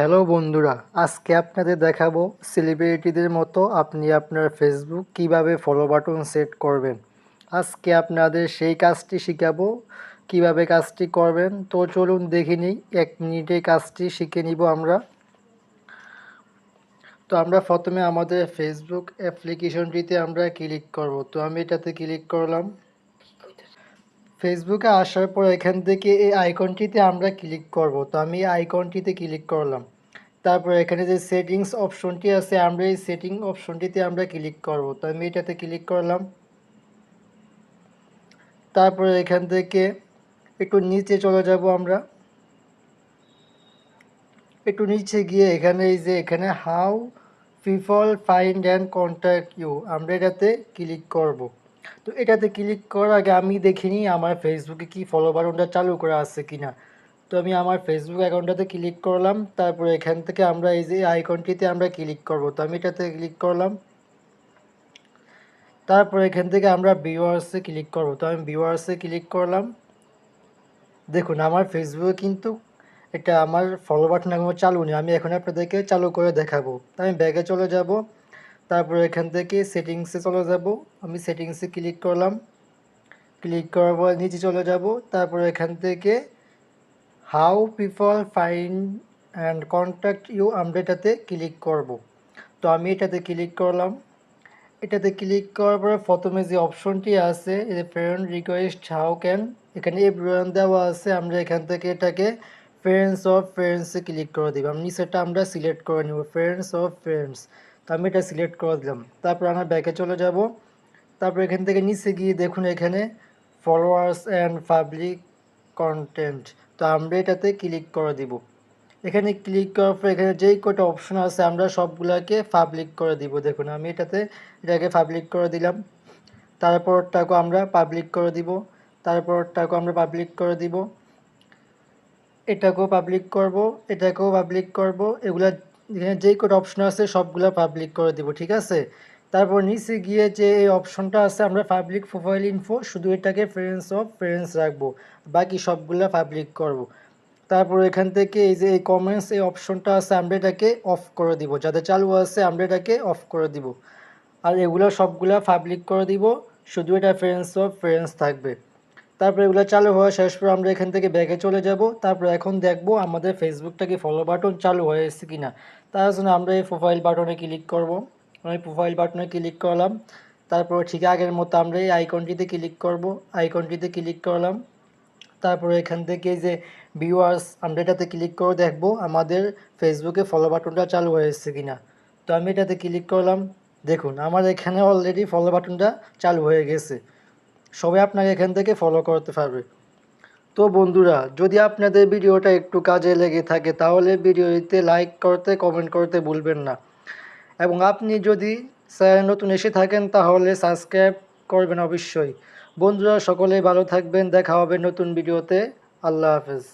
Hello বন্ধুরা, আজকে আপনাদের দেখাবো সেলিব্রিটিদের মতো আপনি আপনার ফেসবুক কীভাবে ফলো বাটন সেট করবেন। আজকে আপনাদের সেই কাজটি শেখাবো, কীভাবে কাজটি করবেন। তো চলুন দেখে নিই, এক মিনিটে কাজটি শিখে নিব আমরা। তো আমরা প্রথমে আমাদের ফেসবুক অ্যাপ্লিকেশনটিতে আমরা ক্লিক করব। তো আমি এটাতে ক্লিক করলাম। ফেসবুকে আসার পর এখান থেকে এই আইকনটিতে আমরা ক্লিক করব। তো আমি এই আইকনটিতে ক্লিক করলাম। তারপর এখানে যে সেটিংস অপশনটি আছে, আমরা এই সেটিং অপশনটিতে আমরা ক্লিক করব। তো আমি এটাতে ক্লিক করলাম। তারপরে এখান থেকে একটু নিচে চলে যাব আমরা। একটু নিচে গিয়ে এখানে এই যে এখানে how people find and contact you আমরা এটাতে ক্লিক করব। তো এটাতে ক্লিক করার আগে আমি দেখিনি আমার ফেসবুকে কি ফলো বাটনটা চালু করা আছে কিনা। তো আমি আমার ফেসবুক অ্যাকাউন্টটাতে ক্লিক করলাম, তারপরে এখান থেকে আমরা এই যে আইকনটিতে আমরা ক্লিক করব, তো আমি এটাতে ক্লিক করলাম। তারপর এখান থেকে আমরা ভিউয়ার্সে ক্লিক করব, তো আমি ভিউয়ার্সে ক্লিক করলাম। দেখুন, আমার ফেসবুকে কিন্তু এটা আমার ফলো বাটন এখনও চালু নেই, আমি এখন আপনাদেরকে চালু করে দেখাবো। আমি ব্যাগে চলে যাব। তারপর এখান থেকে সেটিংসে চলে যাব। আমি সেটিংসে ক্লিক করলাম। ক্লিক করার পর নিচে চলে যাব। তারপর এখান থেকে how people find and contact you আমরা এটাতে ক্লিক করব। তো আমি এটাতে ক্লিক করলাম। এটাতে ক্লিক করার পরে প্রথমে যে অপশনটি আছে যে ফ্রেন্ড রিকোয়েস্ট হাউ ক্যান এখানে এভরিওয়ান দেওয়া আছে। আমরা এখান থেকে এটাকে ফ্রেন্ডস অফ ফ্রেন্ডসে ক্লিক করে দিব। আমি সেটা আমরা সিলেক্ট করে নিব। ফ্রেন্ডস অফ ফ্রেন্ডস আমি এটা সিলেক্ট করে দিলাম। তারপর আমরা ব্যাকে চলে যাব। তারপর এখান থেকে নিচে গিয়ে দেখুন এখানে ফলোয়ার্স অ্যান্ড পাবলিক কন্টেন্ট তো আমরা এটাতে ক্লিক করে দিব। এখানে ক্লিক করার পর এখানে যেই কটা অপশন আছে, আমরা সবগুলোকে পাবলিক করে দিব। দেখুন, আমি এটাতে, এটাকে পাবলিক করে দিলাম। তারপরটাকেও আমরা পাবলিক করে দিব। তারপরটাকেও আমরা পাবলিক করে দিব। এটাকেও পাবলিক করব, এটাকেও পাবলিক করব। এগুলা এখানে যেই কটা অপশন আছে, সবগুলো পাবলিক করে দিব, ঠিক আছে? তারপর নিচে গিয়ে যে এই অপশনটা আছে, আমরা পাবলিক প্রোফাইল ইনফো শুধু এটাকে ফ্রেন্ডস অফ ফ্রেন্ডস রাখব, বাকি সবগুলা পাবলিক করব। তারপর এখান থেকে এই যে এই কমেন্টস এই অপশনটা আছে, আমরা এটাকে অফ করে দিব। যাদের চালু আছে, আমরা এটাকে অফ করে দিব। আর এগুলো সবগুলা পাবলিক করে দিব, শুধু এটা ফ্রেন্ডস অফ ফ্রেন্ডস থাকবে। তারপর এগুলো চালু হওয়া শেষ পর আমরা এখান থেকে ব্যাগে চলে যাব। তারপর এখন দেখব আমাদের ফেসবুকটাকে ফলো বাটন চালু হয়ে এসেছে কি না তার জন্য আমরা এই প্রোফাইল বাটনে ক্লিক করব। আমি প্রোফাইল বাটনে ক্লিক করলাম। তারপর ঠিক আগের মতো আমরা এই আইকনটিতে ক্লিক করব। আইকনটিতে ক্লিক করলাম। তারপরে এখান থেকে যে ভিউয়ার্স আমরা এটাতে ক্লিক করে দেখব আমাদের ফেসবুকে ফলো বাটনটা চালু হয়ে এসেছে কি না তো আমি এটাতে ক্লিক করলাম। দেখুন, আমার এখানে অলরেডি ফলো বাটনটা চালু হয়ে গেছে। সবাই আপনাকে এখান থেকে ফলো করতে পারবে। তো বন্ধুরা, যদি আপনাদের ভিডিওটা একটু কাজে লেগে থাকে, তাহলে ভিডিওতে লাইক করতে কমেন্ট করতে ভুলবেন না। এবং আপনি যদি নতুন এসে থাকেন, তাহলে সাবস্ক্রাইব করবেন অবশ্যই। বন্ধুরা, সকলেই ভালো থাকবেন, দেখা হবে নতুন ভিডিওতে। আল্লাহ হাফেজ।